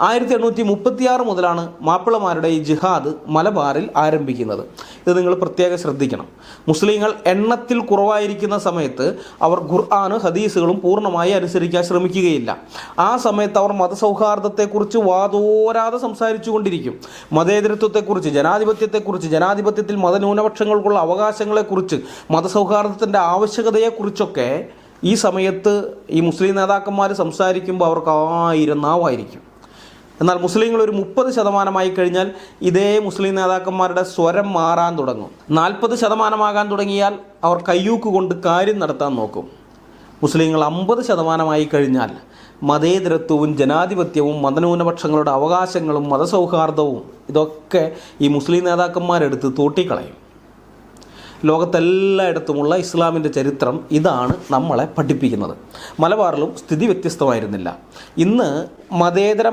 ആയിരത്തി എണ്ണൂറ്റി മുപ്പത്തിയാറ് മുതലാണ് മാപ്പിളമാരുടെ ഈ ജിഹാദ് മലബാറിൽ ആരംഭിക്കുന്നത്. ഇത് നിങ്ങൾ പ്രത്യേകം ശ്രദ്ധിക്കണം. മുസ്ലിങ്ങൾ എണ്ണത്തിൽ കുറവായിരിക്കുന്ന സമയത്ത് അവർ ഖുർആാന് ഹദീസുകളും പൂർണമായി അനുസരിക്കാൻ ശ്രമിക്കുകയില്ല. ആ സമയത്ത് അവർ മതസൗഹാർദ്ദത്തെക്കുറിച്ച് വാതോരാതെ സംസാരിച്ചു കൊണ്ടിരിക്കും മതേതരത്വത്തെക്കുറിച്ച് ജനാധിപത്യത്തെക്കുറിച്ച് ജനാധിപത്യത്തിൽ മതന്യൂനപക്ഷങ്ങൾക്കുള്ള അവകാശങ്ങളെക്കുറിച്ച് മതസൗഹാർദ്ദത്തിന്റെ ആവശ്യകതയെക്കുറിച്ചൊക്കെ ഈ സമയത്ത് ഈ മുസ്ലിം നേതാക്കന്മാർ സംസാരിക്കുമ്പോൾ അവർക്ക് ആയിരം നാവായിരിക്കും. എന്നാൽ മുസ്ലിങ്ങൾ ഒരു മുപ്പത് ശതമാനമായി കഴിഞ്ഞാൽ ഇതേ മുസ്ലിം നേതാക്കന്മാരുടെ സ്വരം മാറാൻ തുടങ്ങും. നാൽപ്പത് ശതമാനമാകാൻ തുടങ്ങിയാൽ അവർ കയ്യൂക്ക് കൊണ്ട് കാര്യം നടത്താൻ നോക്കും. മുസ്ലിങ്ങൾ അമ്പത് ശതമാനമായി കഴിഞ്ഞാൽ മതേതരത്വവും ജനാധിപത്യവും മതന്യൂനപക്ഷങ്ങളുടെ അവകാശങ്ങളും മതസൗഹാർദ്ദവും ഇതൊക്കെ ഈ മുസ്ലിം നേതാക്കന്മാരെടുത്ത് തോട്ടിക്കളയും. ലോകത്തെല്ലായിടത്തുമുള്ള ഇസ്ലാമിന്റെ ചരിത്രം ഇതാണ് നമ്മളെ പഠിപ്പിക്കുന്നത്. മലബാറിലും സ്ഥിതി വ്യത്യസ്തമായിരുന്നില്ല. ഇന്ന് മതേതര